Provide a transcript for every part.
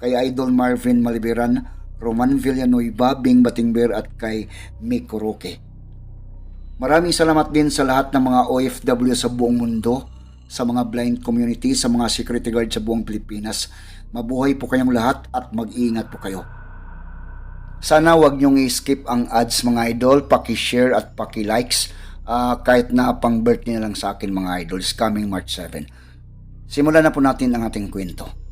kay Idol Marvin Maliberan, Roman Villanueva, Bing Batingber at kay Miko Roque. Maraming salamat din sa lahat ng mga OFW sa buong mundo, sa mga blind community, sa mga security guard sa buong Pilipinas. Mabuhay po kayong lahat at mag-iingat po kayo. Sana wag niyong i-skip ang ads mga idol, paki-share at paki-likes ah, kahit na pang birthday na lang sa akin mga idols coming March 7. Simulan na po natin ang ating kwento.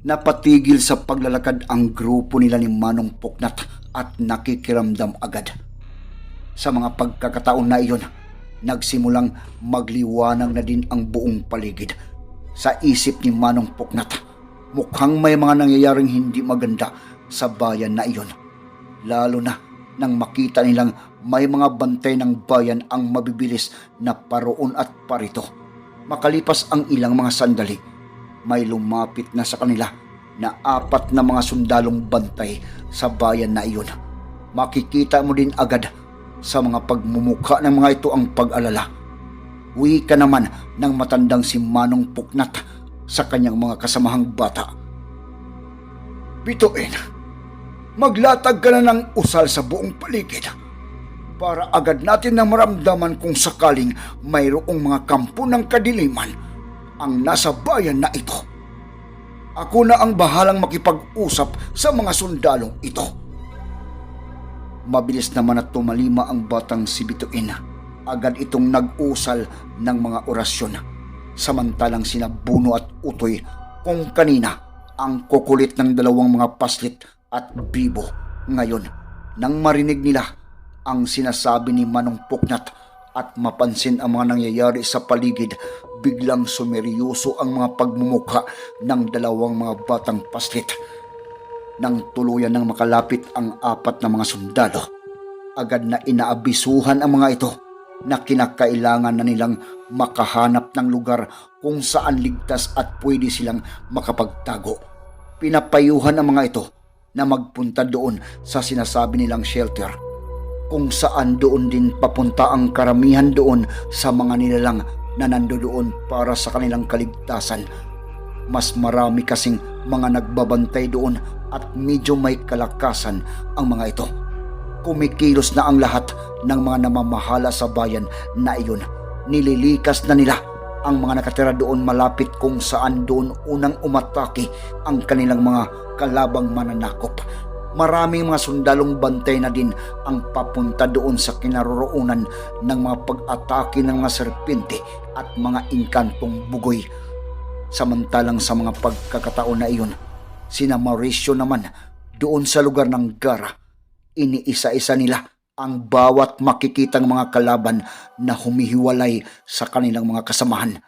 Napatigil sa paglalakad ang grupo nila ni Manong Puknat at nakikiramdam agad. Sa mga pagkakataon na iyon, nagsimulang magliwanag na din ang buong paligid. Sa isip ni Manong Puknat, mukhang may mga nangyayaring hindi maganda sa bayan na iyon. Lalo na nang makita nilang may mga bantay ng bayan ang mabibilis na paroon at parito. Makalipas ang ilang mga sandali, may lumapit na sa kanila na apat na mga sundalong bantay sa bayan na iyon. Makikita mo din agad sa mga pagmumukha ng mga ito ang pag-alala. Uwi ka naman ng matandang si Manong Puknat sa kanyang mga kasamahang bata. Bituin, maglatag ka na ng usal sa buong paligid para agad natin na maramdaman kung sakaling mayroong mga kampo ng kadiliman ang nasa bayan na ito. Ako na ang bahalang makipag-usap sa mga sundalong ito. Mabilis naman at tumalima ang batang si Bituin. Agad itong nag-usal ng mga orasyon. Samantalang sina Buno at Utoy kung kanina ang kukulit ng dalawang mga paslit at bibo. Ngayon, nang marinig nila ang sinasabi ni Manong Puknat at mapansin ang mga nangyayari sa paligid, biglang sumeryoso ang mga pagmumukha ng dalawang mga batang paslit. Nang tuluyan ng makalapit ang apat na mga sundalo, agad na inaabisuhan ang mga ito na kinakailangan na nilang makahanap ng lugar kung saan ligtas at pwede silang makapagtago. Pinapayuhan ang mga ito na magpunta doon sa sinasabi nilang shelter kung saan doon din papunta ang karamihan doon sa mga nilalang na nandoon para sa kanilang kaligtasan. Mas marami kasing mga nagbabantay doon at medyo may kalakasan ang mga ito. Kumikilos na ang lahat ng mga namamahala sa bayan na iyon. Nililikas na nila ang mga nakatira doon malapit kung saan doon unang umatake ang kanilang mga kalabang mananakop. Maraming mga sundalong bantay na din ang papunta doon sa kinaroroonan ng mga pag-atake ng mga serpente at mga inkantong bugoy. Samantalang sa mga pagkakataon na iyon, sina Mauricio naman doon sa lugar ng Gara, iniisa-isa nila ang bawat makikitang mga kalaban na humihiwalay sa kanilang mga kasamahan.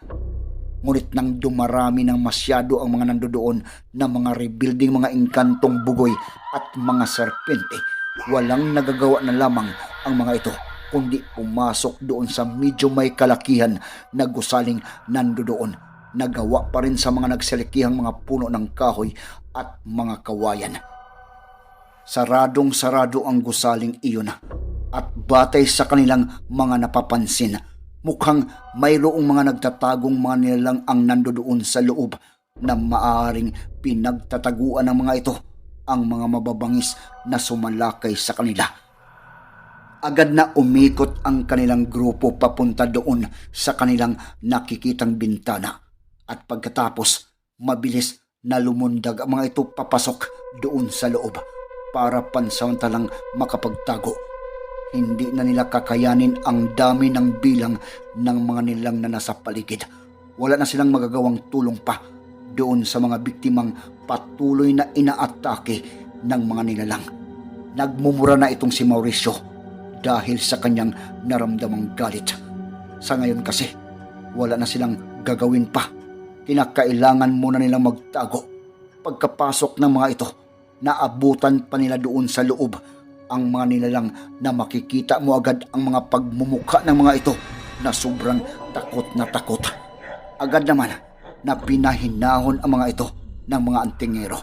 Ngunit nang dumarami ng masyado ang mga nandoon na mga rebuilding mga inkantong bugoy at mga serpente, walang nagagawa na lamang ang mga ito kundi pumasok doon sa medyo may kalakihan na gusaling nandoon. Nagawa pa rin sa mga nagsalikihang mga puno ng kahoy at mga kawayan. Saradong sarado ang gusaling iyon at batay sa kanilang mga napapansin, mukhang mayroong mga nagtatagong mga nilalang ang nandoon sa loob na maaaring pinagtataguan ng mga ito ang mga mababangis na sumalakay sa kanila. Agad na umikot ang kanilang grupo papunta doon sa kanilang nakikitang bintana at pagkatapos mabilis na lumundag ang mga ito papasok doon sa loob para pansamantalang makapagtago hindi na nila kakayanin ang dami ng bilang ng mga nilang na nasa paligid. Wala na silang magagawang tulong pa doon sa mga biktimang patuloy na inaatake ng mga nilalang. Nagmumura na itong si Mauricio dahil sa kanyang naramdamang galit. Sa ngayon kasi, wala na silang gagawin pa kinakailangan muna nilang magtago. Pagkapasok ng mga ito, naabutan pa nila doon sa loob ang mga nilalang na makikita mo agad ang mga pagmumukha ng mga ito na sobrang takot na takot. Agad naman na pinahinahon ang mga ito ng mga antingero.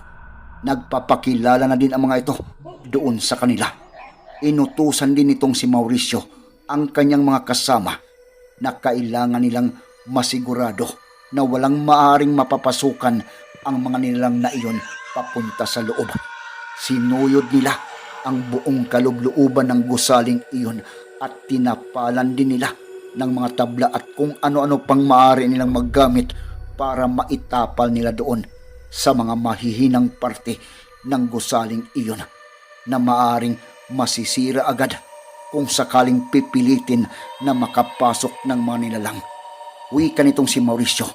Nagpapakilala na din ang mga ito doon sa kanila. Inutusan din nitong si Mauricio ang kanyang mga kasama na kailangan nilang masigurado na walang maaring mapapasukan ang mga nilang na iyon papunta sa loob. Sinuyod nila ang buong kalubluuban ng gusaling iyon at tinapalan din nila ng mga tabla at kung ano-ano pang maaari nilang maggamit para maitapal nila doon sa mga mahihinang parte ng gusaling iyon na maaring masisira agad kung sakaling pipilitin na makapasok ng mga nilalang. Wika nitong si Mauricio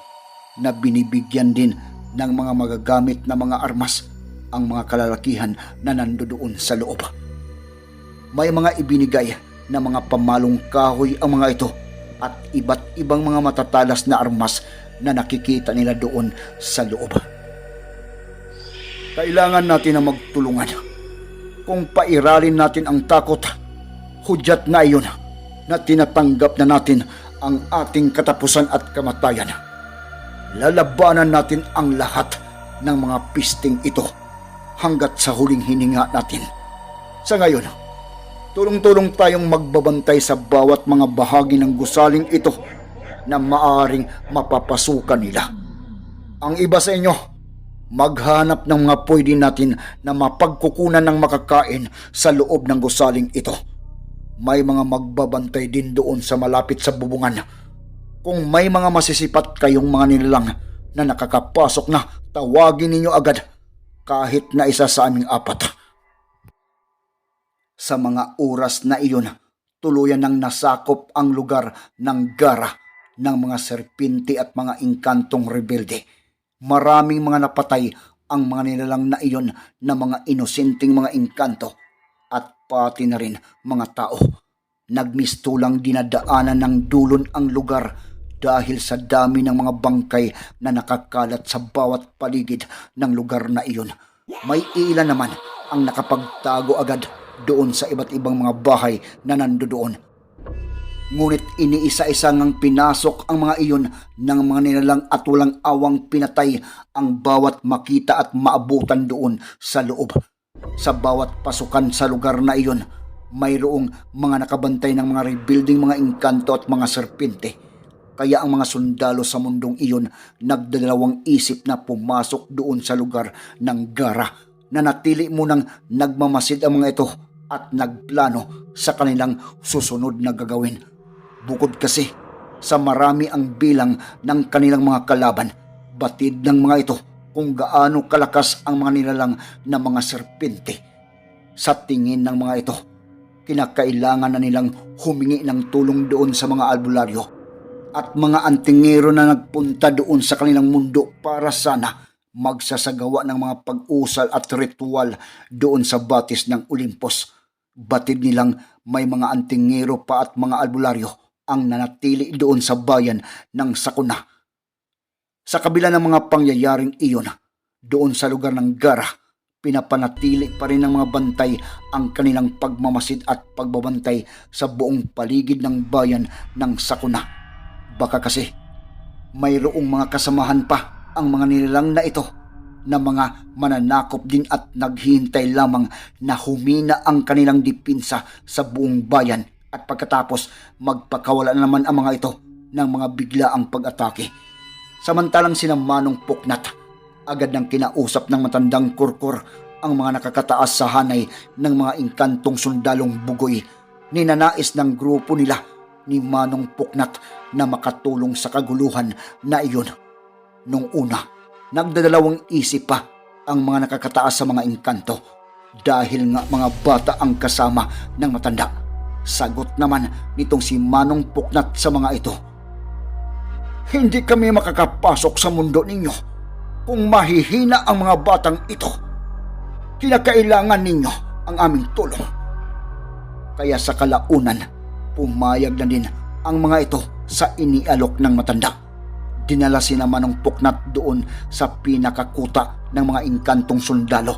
na binibigyan din ng mga magagamit na mga armas ang mga kalalakihan na nandoon sa loob. May mga ibinigay na mga pamalong kahoy ang mga ito at iba't ibang mga matatalas na armas na nakikita nila doon sa loob. Kailangan natin na magtulungan. Kung pairalin natin ang takot, hudyat na iyon na tinatanggap na natin ang ating katapusan at kamatayan. Lalabanan natin ang lahat ng mga pisting ito hanggat sa huling hininga natin. Sa ngayon, tulong-tulong tayong magbabantay sa bawat mga bahagi ng gusaling ito na maaring mapapasukan nila. Ang iba sa inyo, maghanap ng mga pwede natin na mapagkukunan ng makakain sa loob ng gusaling ito. May mga magbabantay din doon sa malapit sa bubungan. Kung may mga masisipat kayong mga nilalang na nakakapasok na, tawagin ninyo agad kahit na isa sa aming apat. Sa mga oras na iyon, tuluyan nang nasakop ang lugar ng gara ng mga serpinti at mga inkantong rebelde. Maraming mga napatay ang mga nilalang na iyon na mga inosenteng mga inkanto at pati na rin mga tao. Nagmistulang dinadaanan ng dulon ang lugar dahil sa dami ng mga bangkay na nakakalat sa bawat paligid ng lugar na iyon. May ilan naman ang nakapagtago agad doon sa iba't ibang mga bahay na nandoon. Ngunit iniisa-isa ngang pinasok ang mga iyon ng mga nilalang at walang awang pinatay ang bawat makita at maabutan doon sa loob. Sa bawat pasukan sa lugar na iyon, mayroong mga nakabantay ng mga rebuilding mga engkanto at mga serpente. Kaya ang mga sundalo sa mundong iyon nagdalawang isip na pumasok doon sa lugar ng gara na natili munang nagmamasid ang mga ito at nagplano sa kanilang susunod na gagawin. Bukod kasi sa marami ang bilang ng kanilang mga kalaban, batid ng mga ito kung gaano kalakas ang mga nilalang na mga serpente. Sa tingin ng mga ito, kinakailangan na nilang humingi ng tulong doon sa mga albularyo at mga antingero na nagpunta doon sa kanilang mundo para sana magsasagawa ng mga pag-usal at ritual doon sa batis ng Olympus. Batid nilang may mga antingero pa at mga albularyo ang nanatili doon sa bayan ng Sakuna. Sa kabila ng mga pangyayaring iyon, doon sa lugar ng Gara, pinapanatili pa rin ng mga bantay ang kanilang pagmamasid at pagbabantay sa buong paligid ng bayan ng Sakuna. Baka kasi mayroong mga kasamahan pa ang mga nilalang na ito na mga mananakop din at naghihintay lamang na humina ang kanilang dipinsa sa buong bayan at pagkatapos magpakawala na naman ang mga ito ng mga biglaang pag-atake. Samantalang sinamanong puknat, agad nang kinausap ng matandang kurkur ang mga nakakataas sa hanay ng mga inkantong sundalong bugoy. Ninanais ng grupo nila ni Manong Puknat na makatulong sa kaguluhan na iyon. Nung una, nagdadalawang isip pa ang mga nakakataas sa mga inkanto dahil nga mga bata ang kasama ng matanda. Sagot naman nitong si Manong Puknat sa mga ito. Hindi kami makakapasok sa mundo ninyo kung mahihina ang mga batang ito. Kinakailangan ninyo ang aming tulong. Kaya sa kalaunan, pumayag na din ang mga ito sa inialok ng matanda. dinala si Manong Puknat doon sa pinakakuta ng mga inkantong sundalo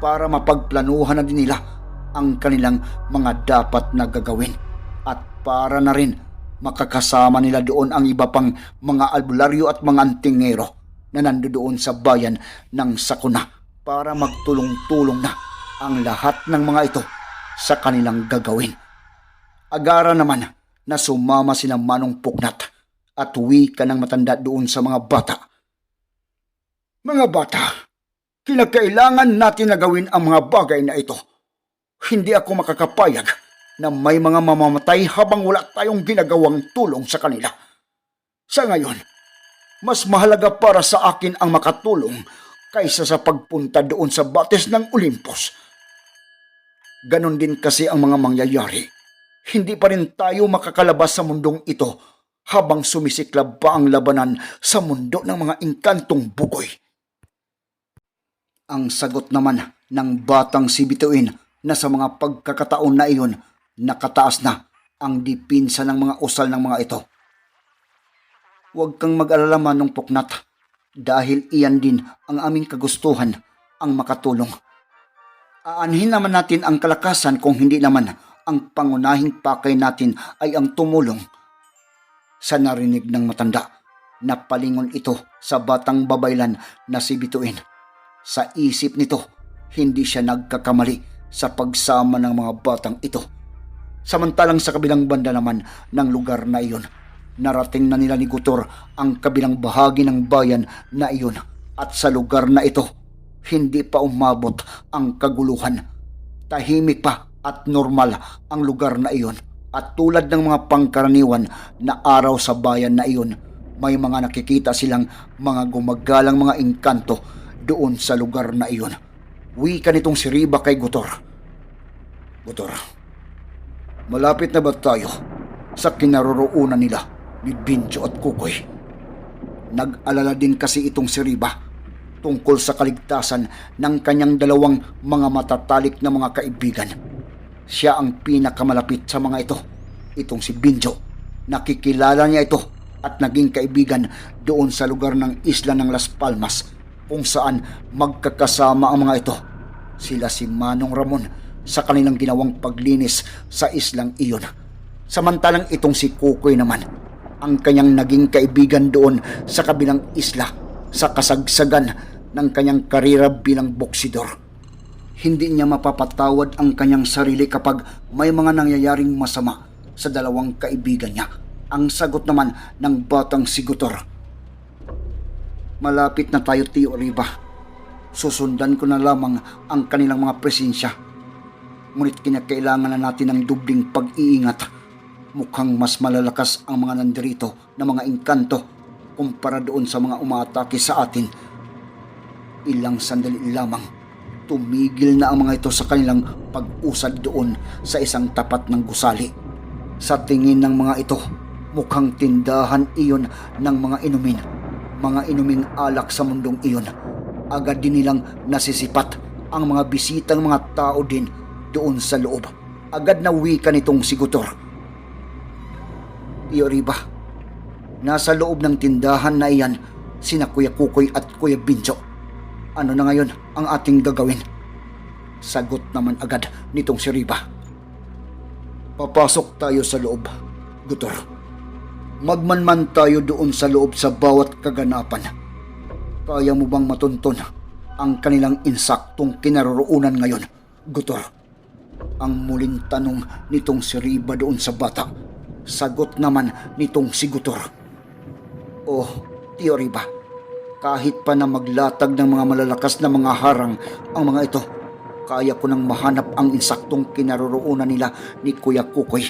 para mapagplanuhan na din nila ang kanilang mga dapat na gagawin at para na rin makakasama nila doon ang iba pang mga albularyo at mga antingero na nandoon sa bayan ng Sakuna para magtulong-tulong na ang lahat ng mga ito sa kanilang gagawin. Agara naman na sumama sina Manong Puknat at ka ng matanda doon sa mga bata. Mga bata, kinakailangan natin na gawin ang mga bagay na ito. Hindi ako makakapayag na may mga mamamatay habang wala tayong ginagawang tulong sa kanila. Sa ngayon, mas mahalaga para sa akin ang makatulong kaysa sa pagpunta doon sa batis ng Olympus. Ganon din kasi ang mga mangyayari. Hindi pa rin tayo makakalabas sa mundong ito habang sumisiklab pa ang labanan sa mundo ng mga inkantong bugoy. Ang sagot naman ng batang si Bituin na sa mga pagkakataon na iyon nakataas na ang dipinsa ng mga usal ng mga ito. Huwag kang mag-alala manong puknat dahil iyan din ang aming kagustuhan ang makatulong. Aanhin naman natin ang kalakasan kung hindi naman ang pangunahing pakay natin ay ang tumulong. Sa narinig ng matanda, napalingon ito sa batang babaylan na si Bituin. Sa isip nito, hindi siya nagkakamali sa pagsama ng mga batang ito. Samantalang sa kabilang banda naman ng lugar na iyon, narating na nila ni Gutor ang kabilang bahagi ng bayan na iyon at sa lugar na ito, hindi pa umabot ang kaguluhan. Tahimik pa at normal ang lugar na iyon at tulad ng mga pangkaraniwan na araw sa bayan na iyon, may mga nakikita silang mga gumagalang mga engkanto doon sa lugar na iyon. Wika nitong si Riba kay Gutor. Gutor, malapit na ba tayo sa kinaroroonan nila ni Binjo at Kukoy? Nag-alala din kasi itong si Riba tungkol sa kaligtasan ng kanyang dalawang mga matatalik na mga kaibigan. Siya ang pinakamalapit sa mga ito, itong si Binjo. Nakikilala niya ito at naging kaibigan doon sa lugar ng isla ng Las Palmas kung saan magkakasama ang mga ito. Sila si Manong Ramon sa kanilang ginawang paglinis sa islang iyon. Samantalang itong si Kukoy naman, ang kanyang naging kaibigan doon sa kabilang isla sa kasagsagan ng kanyang karira bilang boksidor. Hindi niya mapapatawad ang kanyang sarili kapag may mga nangyayaring masama sa dalawang kaibigan niya. Ang sagot naman ng batang sigutor. Malapit na tayo, Tio Riva. Susundan ko na lamang ang kanilang mga presensya. Ngunit kinakailangan na natin ng dubling pag-iingat. Mukhang mas malalakas ang mga nandirito na mga engkanto kumpara doon sa mga umaatake sa atin. Ilang sandali lamang, tumigil na ang mga ito sa kanilang pag-usad doon sa isang tapat ng gusali. Sa tingin ng mga ito, mukhang tindahan iyon ng mga inumin, mga inuming alak sa mundong iyon. Agad din nilang nasisipat ang mga bisitang mga tao din doon sa loob. Agad na wika nitong sigutor. Iyo Riba, Nasa loob ng tindahan na iyan, sina Kuya Kukoy at Kuya Binjo. Ano na ngayon ang ating gagawin? Sagot naman agad nitong si Riba. Papasok tayo sa loob, Gutor. Magmanman tayo doon sa loob sa bawat kaganapan. Kaya mo bang matunton ang kanilang insaktong kinaroroonan ngayon, Gutor? Ang muling tanong nitong si Riba doon sa bata. Sagot naman nitong si Gutor. O, teori ba? Kahit pa na maglatag ng mga malalakas na mga harang ang mga ito, kaya ko nang mahanap ang insaktong kinaroroonan nila ni Kuya Kukoy.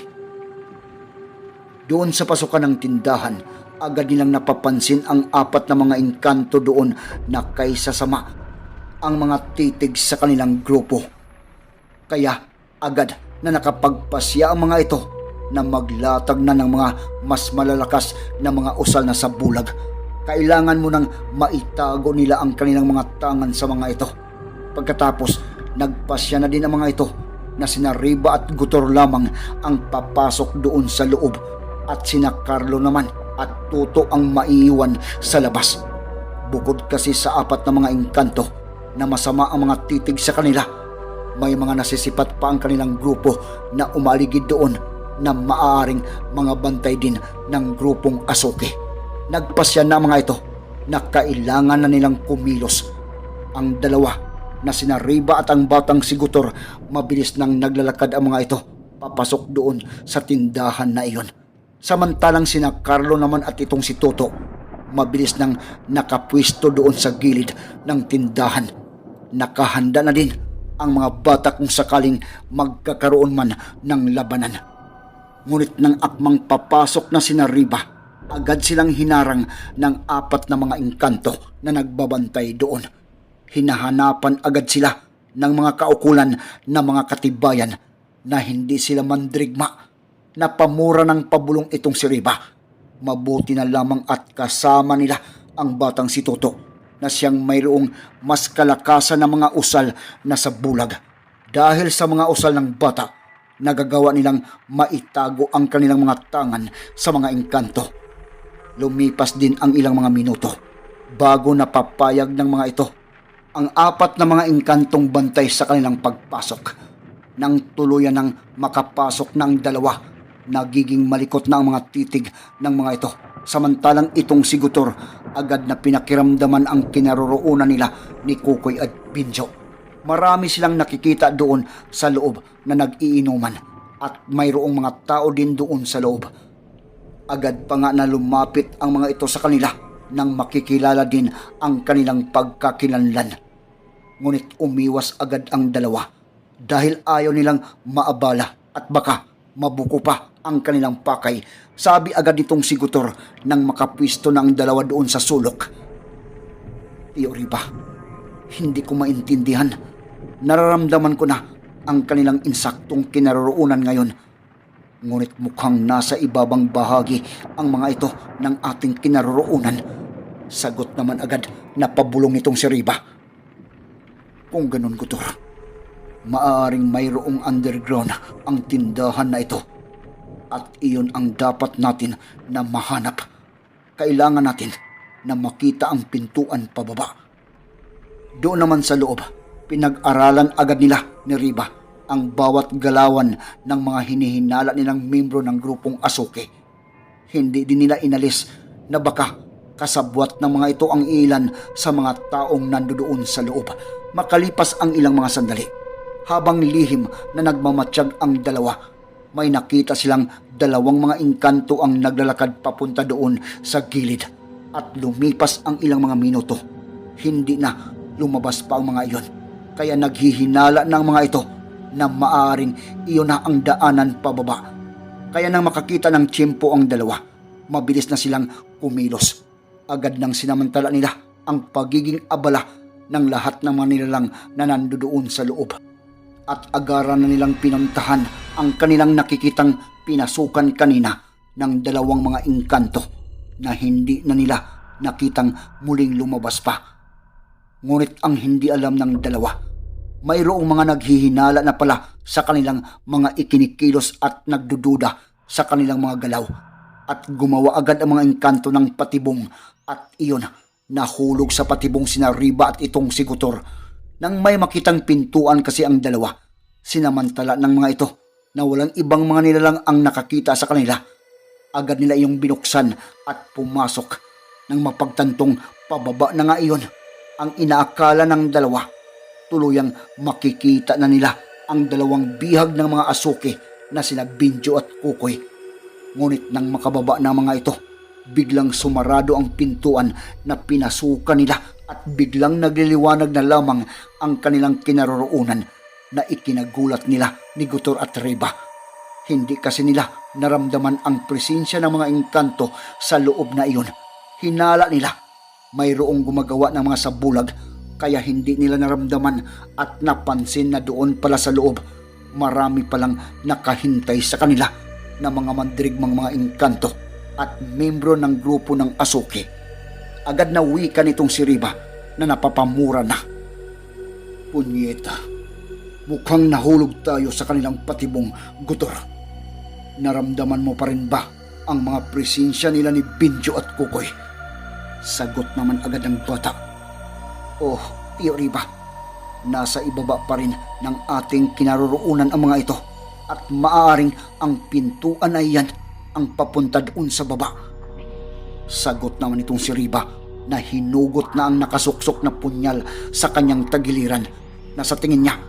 Doon sa pasukan ng tindahan, agad nilang napapansin ang apat na mga engkanto doon na kaysa sama ang mga titig sa kanilang grupo. Kaya agad na nakapagpasya ang mga ito na maglatag na ng mga mas malalakas na mga usal na sa bulag. Kailangan mo nang maitago nila ang kanilang mga tangan sa mga ito. Pagkatapos, nagpasya na din ang mga ito na sina Riba at Gutor lamang ang papasok doon sa loob at sina Carlo naman at tuto ang maiiwan sa labas. Bukod kasi sa apat na mga engkanto na masama ang mga titig sa kanila, may mga nasisipat pa ang kanilang grupo na umaligid doon na maaaring mga bantay din ng grupong Asuke. Nagpasya na mga ito na kailangan na nilang kumilos. Ang dalawa na sina Riba at ang batang sigutor mabilis nang naglalakad ang mga ito papasok doon sa tindahan na iyon. Samantalang sina Carlo naman at itong si Toto mabilis nang nakapwisto doon sa gilid ng tindahan. Nakahanda na din ang mga bata kung sakaling magkakaroon man ng labanan. Ngunit nang akmang papasok na sina Riba, agad silang hinarang ng apat na mga engkanto na nagbabantay doon. Hinahanapan agad sila ng mga kaukulan na mga katibayan na hindi sila mandrigma na pamura ng pabulong itong si Riba. Mabuti na lamang at kasama nila ang batang si Toto na siyang mayroong mas kalakasan na mga usal na sa bulag. Dahil sa mga usal ng bata, nagagawa nilang maitago ang kanilang mga tangan sa mga engkanto. Lumipas din ang ilang mga minuto bago napapayag ng mga ito ang apat na mga engkantong bantay sa kanilang pagpasok. Nang tuluyan ng makapasok ng dalawa, nagiging malikot na ang mga titig ng mga ito. Samantalang itong si Gutor agad na pinakiramdaman ang kinaroroonan nila ni Kukoy at Pinjo. Marami silang nakikita doon sa loob na nag-iinuman at mayroong mga tao din doon sa loob. Agad pa nga na lumapit ang mga ito sa kanila nang makikilala din ang kanilang pagkakilanlan. Ngunit umiwas agad ang dalawa dahil ayaw nilang maabala at baka mabuko pa ang kanilang pakay. Sabi agad nitong si Gutor nang makapwisto ang dalawa doon sa sulok. Tio Riba, hindi ko maintindihan. Nararamdaman ko na ang kanilang insaktong kinaroroonan ngayon. Ngunit mukhang nasa ibabang bahagi ang mga ito ng ating kinaroroonan. Sagot naman agad na pabulong nitong si Riba. Kung ganun, Gutor, maaaring mayroong underground ang tindahan na ito. At iyon ang dapat natin na mahanap. Kailangan natin na makita ang pintuan pababa. Doon naman sa loob, pinag-aralan agad nila ni Riba ang bawat galawan ng mga hinihinala nilang membro ng grupong Asuke. Hindi din nila inalis na baka kasabwat ng mga ito ang ilan sa mga taong nandoon sa loob. Makalipas ang ilang mga sandali, habang lihim na nagmamatsyag ang dalawa, may nakita silang dalawang mga engkanto ang naglalakad papunta doon sa gilid at lumipas ang ilang mga minuto. Hindi na lumabas pa ang mga iyon. Kaya naghihinala ng mga ito na maaring iyon na ang daanan pababa. Kaya nang makakita ng tiyempo ang dalawa, mabilis na silang kumilos. Agad nang sinamantala nila ang pagiging abala ng lahat ng mga nilalang na nandoon sa loob. At agaran na nilang pinuntahan ang kanilang nakikitang pinasukan kanina ng dalawang mga engkanto na hindi na nila nakitang muling lumabas pa. Ngunit ang hindi alam ng dalawa, mayroong mga naghihinala na pala sa kanilang mga ikinikilos at nagdududa sa kanilang mga galaw at gumawa agad ang mga engkanto ng patibong at iyon nahulog sa patibong sina Riba at itong si Gutor. Nang may makitang pintuan kasi ang dalawa, sinamantala ng mga ito na walang ibang mga nilalang ang nakakita sa kanila. Agad nila iyong binuksan at pumasok nang mapagtantong pababa na nga iyon ang inaakala ng dalawa. Tuluyang makikita na nila ang dalawang bihag ng mga asuke na sina Binjo at Kukoy. Ngunit nang makababa ng mga ito, biglang sumarado ang pintuan na pinasukan nila at biglang nagliliwanag na lamang ang kanilang kinaroroonan na ikinagulat nila ni Gutor at Reba. Hindi kasi nila naramdaman ang presensya ng mga engkanto sa loob na iyon. Hinala nila mayroong gumagawa ng mga sabulag kaya hindi nila naramdaman at napansin na doon pala sa loob marami palang nakahintay sa kanila na mga mandrigmang mga engkanto at membro ng grupo ng Asuki. Agad na wika nitong si Riba na napapamura na. Punyeta, mukhang nahulog tayo sa kanilang patibong gutor. Naramdaman mo pa rin ba ang mga presensya nila ni Binjo at Kukoy. Sagot naman agad ng bata. Oh, Tio Riba, nasa ibaba pa rin ng ating kinaroroonan ang mga ito. At maaaring ang pintuan ay yan ang papunta doon sa baba. Sagot naman itong si Riba na hinugot na ang nakasuksok na punyal sa kanyang tagiliran na sa tingin niya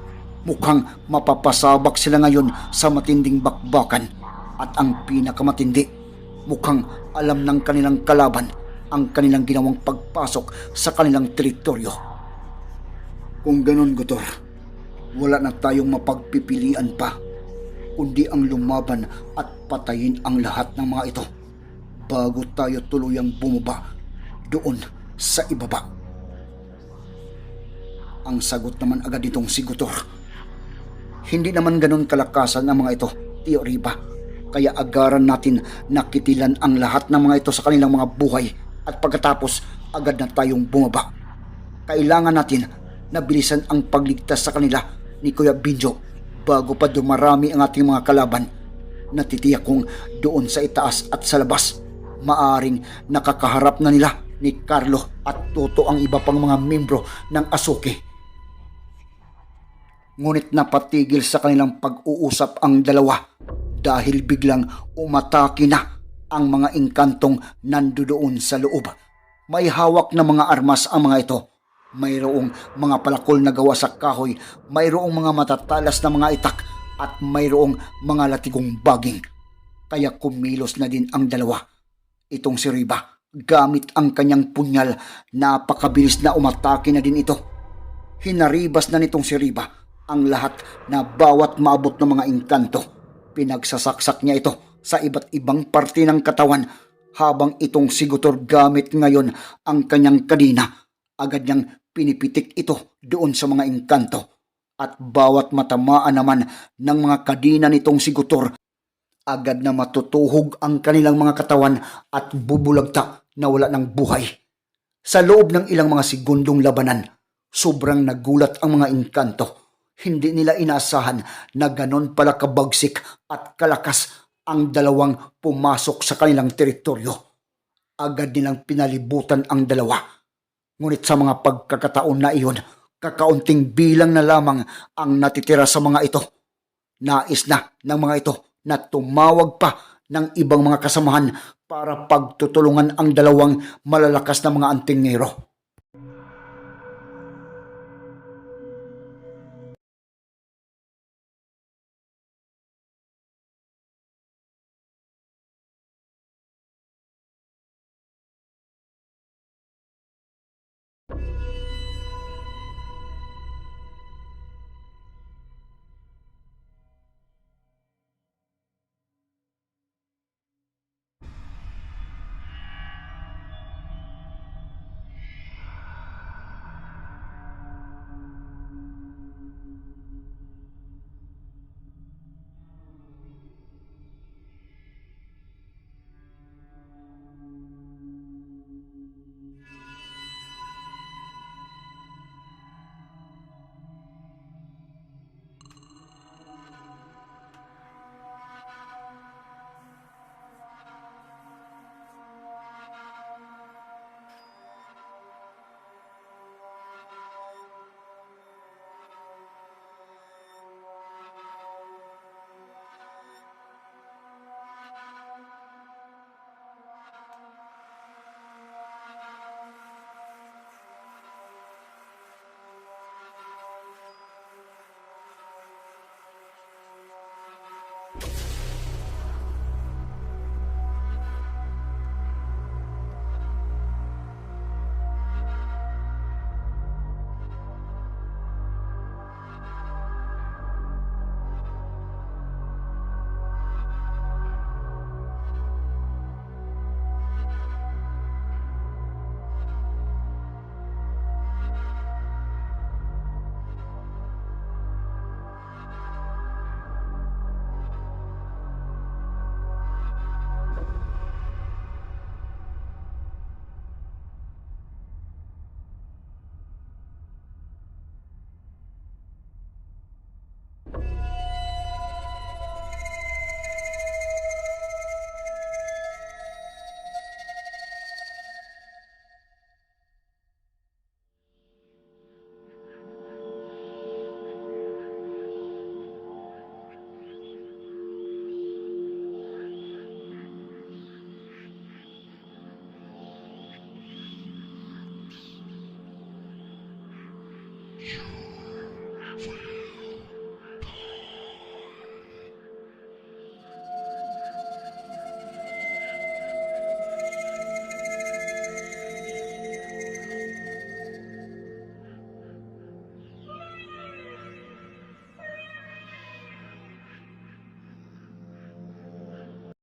mukhang mapapasabak sila ngayon sa matinding bakbakan. At ang pinakamatindi mukhang alam ng kanilang kalaban ang kanilang ginawang pagpasok sa kanilang teritoryo. Kung ganun, Gutor, wala na tayong mapagpipilian pa kundi ang lumaban at patayin ang lahat ng mga ito bago tayo tuluyang bumaba doon sa ibaba. Ang sagot naman agad itong si Gutor. Hindi naman ganun kalakasan ang mga ito, Tio Riba. Kaya agaran natin nakitilan ang lahat ng mga ito sa kanilang mga buhay at pagkatapos agad na tayong bumaba. Kailangan natin na bilisan ang pagligtas sa kanila ni Kuya Binjo bago pa dumarami ang ating mga kalaban. Natitiyak kong doon sa itaas at sa labas, maaring nakakaharap na nila ni Carlo at Toto ang iba pang mga membro ng Asuki. Ngunit napatigil sa kanilang pag-uusap ang dalawa dahil biglang umatake na ang mga engkantong nandoon sa loob. May hawak na mga armas ang mga ito. Mayroong mga palakol na gawa sa kahoy, mayroong mga matatalas na mga itak, at mayroong mga latigong baging. Kaya kumilos na din ang dalawa. Itong si Riba, gamit ang kanyang punyal, napakabilis na umatake na din ito. Hinaribas na nitong si Riba ang lahat na bawat maabot ng mga engkanto. Pinagsasaksak niya ito sa iba't ibang parte ng katawan habang itong sigutor gamit ngayon ang kanyang kadina. Agad niyang pinipitik ito doon sa mga engkanto. At bawat matamaan naman ng mga kadina nitong sigutor, agad na matutuhog ang kanilang mga katawan at bubulagta na wala ng buhay. Sa loob ng ilang mga segundong labanan, sobrang nagulat ang mga engkanto. Hindi nila inasahan na ganon pala kabagsik at kalakas ang dalawang pumasok sa kanilang teritoryo. Agad nilang pinalibutan ang dalawa. Ngunit sa mga pagkakataon na iyon, kakaunting bilang na lamang ang natitira sa mga ito. Nais na ng mga ito na tumawag pa ng ibang mga kasamahan para pagtutulungan ang dalawang malalakas na mga antingero.